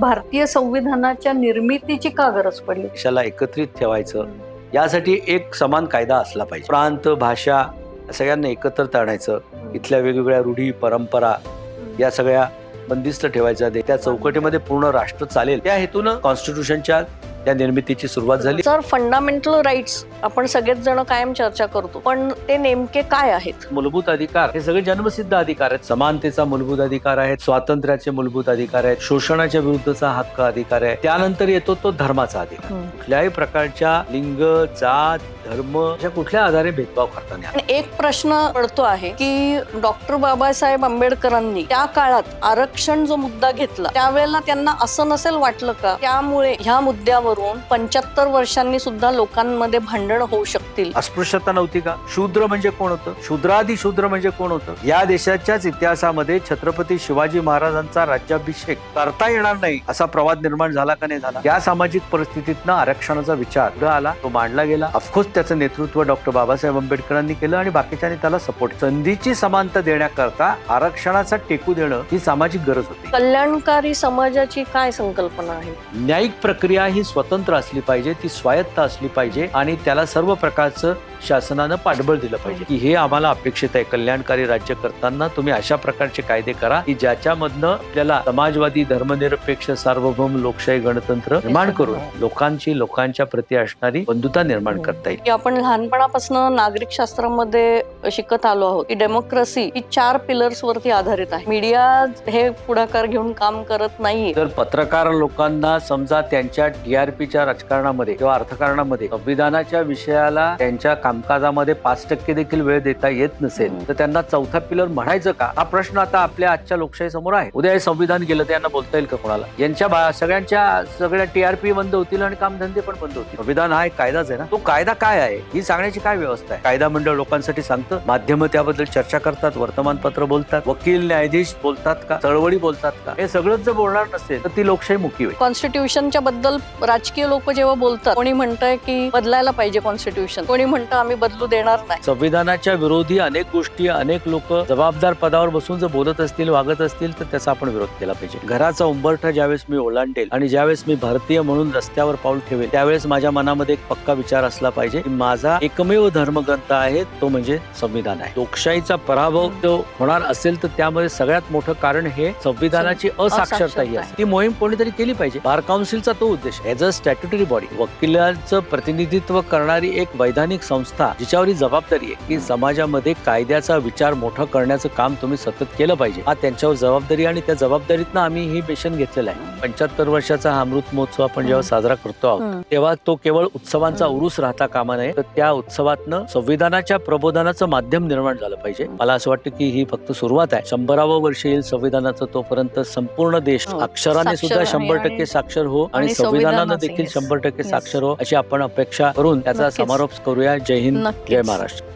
भारतीय संविधानाच्या निर्मितीची का गरज पडली? देशाला एकत्रित ठेवायचं? यासाठी एक समान कायदा असला पाहिजे. प्रांत भाषा सगळ्यांना एकत्र आणायचं इथल्या वेगवेगळ्या रूढी परंपरा या सगळ्या बंदिस्त ठेवायच्या. त्या चौकटीमध्ये पूर्ण राष्ट्र चालेल. त्या हेतून कॉन्स्टिट्यूशनच्या त्या निर्मितीची सुरुवात झाली. सर फंडामेंटल राईट्स आपण सगळेच जण कायम चर्चा करतो. पण ते नेमके काय आहेत? मूलभूत अधिकार हे सगळे जन्मसिद्ध अधिकार आहेत. समानतेचा मूलभूत अधिकार आहेत स्वातंत्र्याचे मूलभूत अधिकार आहेत शोषणाच्या विरुद्धचा हक्क अधिकार आहे. त्यानंतर येतो तो धर्माचा अधिकार. कुठल्याही प्रकारच्या लिंग जात धर्म कुठल्या आधारे भेदभाव करता नाही आला. पण एक प्रश्न पडतो आहे की डॉक्टर बाबासाहेब आंबेडकरांनी त्या काळात आरक्षण जो मुद्दा घेतला त्यावेळेला त्यांना असं नसेल वाटलं का? त्यामुळे ह्या मुद्द्यावरून पंच्याहत्तर वर्षांनी सुद्धा लोकांमध्ये भांडण होऊ शकतील. अस्पृश्यता नव्हती का? शूद्र म्हणजे कोण होतं? शूद्रादी शूद्र म्हणजे कोण होतं? या देशाच्याच इतिहासामध्ये छत्रपती शिवाजी महाराजांचा राज्याभिषेक करता येणार नाही असा प्रवाद निर्माण झाला का नाही झाला? या सामाजिक परिस्थितीतनं आरक्षणाचा विचार आला तो मांडला गेला. ऑफकोर्स त्याचं नेतृत्व डॉक्टर बाबासाहेब आंबेडकरांनी केलं आणि बाकीच्यांनी त्याला सपोर्ट संधीची समानता देण्याकरता आरक्षणाचा टेकू देणं ही सामाजिक गरज होती. कल्याणकारी समाजाची काय संकल्पना आहे? न्यायिक प्रक्रिया ही स्वतंत्र असली पाहिजे ती स्वायत्त असली पाहिजे आणि त्याला सर्व प्रकारचं शासनानं पाठबळ दिलं पाहिजे. की हे आम्हाला अपेक्षित आहे. कल्याणकारी राज्य करताना तुम्ही अशा प्रकारचे कायदे करा की ज्याच्यामधनं आपल्याला समाजवादी धर्मनिरपेक्ष सार्वभौम लोकशाही गणतंत्र निर्माण करून लोकांची लोकांच्या प्रती असणारी बंधुता निर्माण करता येईल. की आपण लहानपणापासून नागरिक शास्त्रामध्ये शिकत आलो आहोत की डेमोक्रेसी ही चार पिलर्स वरती आधारित आहे. मीडिया हे पुढाकार घेऊन काम करत नाहीये. तर पत्रकार लोकांना समजा त्यांच्या टीआरपीच्या राजकारणामध्ये किंवा अर्थकारणामध्ये संविधानाच्या विषयाला त्यांच्या कामकाजामध्ये पाच टक्के देखील वेळ देता येत नसेल तर त्यांना चौथा पिलर म्हणायचं का? हा प्रश्न आता आपल्या आजच्या लोकशाही समोर आहे. उद्या हे संविधान गेलं तर यांना बोलता येईल का कोणाला? यांच्या सगळ्यांच्या सगळ्या टीआरपी बंद होतील आणि कामधंदे पण बंद होतील. संविधान हा एक कायदाच आहे ना. तो कायदा काय आहे? ही सांगण्याची काय व्यवस्था आहे? कायदा मंडळ लोकांसाठी सांगतं. माध्यम त्याबद्दल चर्चा करतात वर्तमानपत्र बोलतात वकील न्यायाधीश बोलतात का? चळवळी बोलतात का? हे सगळंच जर बोलणार नसेल तर ती लोकशाही मुकी होईल. कॉन्स्टिट्यूशनच्या बद्दल राजकीय लोक जेव्हा बोलतात कोणी म्हणतंय की बदलायला पाहिजे कॉन्स्टिट्यूशन कोणी म्हणतं आम्ही बदलू देणार नाही. संविधानाच्या विरोधी अनेक गोष्टी अनेक लोक जबाबदार पदावर बसून जर बोलत असतील वागत असतील तर त्याचा आपण विरोध केला पाहिजे. घराचा उंबरठा ज्यावेळेस मी ओलांडेल आणि ज्यावेळेस मी भारतीय म्हणून रस्त्यावर पाऊल ठेवेल त्यावेळेस माझ्या मनामध्ये एक पक्का विचार असला पाहिजे की माझा एकमेव धर्मग्रंथ आहे तो म्हणजे संविधान आहे. लोकशाहीचा पराभव जो होणार असेल तर त्यामध्ये सगळ्यात मोठं कारण हे संविधानाची असाक्षरता ही असते. ती मोहीम कोणीतरी केली पाहिजे. बार काउन्सिलचा तो उद्देश ॲज अ स्टॅट्युटरी बॉडी वकिलांचं प्रतिनिधित्व करणारी एक वैधानिक संस्था जिच्यावर ही जबाबदारी आहे की समाजामध्ये कायद्याचा विचार मोठा करण्याचं काम तुम्ही सतत केलं पाहिजे हा त्यांच्यावर जबाबदारी आणि त्या जबाबदारीतनं आम्ही ही मिशन घेतलेलं आहे पंच्याहत्तर वर्षाचा हा अमृत महोत्सव आपण जेव्हा साजरा करतो आहोत. तेव्हा तो केवळ उत्सवांचा उरूस राहता कामा नये तर त्या उत्सवातनं संविधानाच्या प्रबोधनाचं माध्यम निर्माण झालं पाहिजे मला असं वाटतं की ही फक्त सुरुवात आहे शंभरावं वर्ष येईल संविधानाचं तोपर्यंत संपूर्ण देश हो. अक्षराने सुद्धा शंभर टक्के साक्षर हो आणि संविधानानं देखील. शंभर टक्के. साक्षर हो अशी आपण अपेक्षा करून त्याचा. समारोप करूया जय हिंद. जय महाराष्ट्र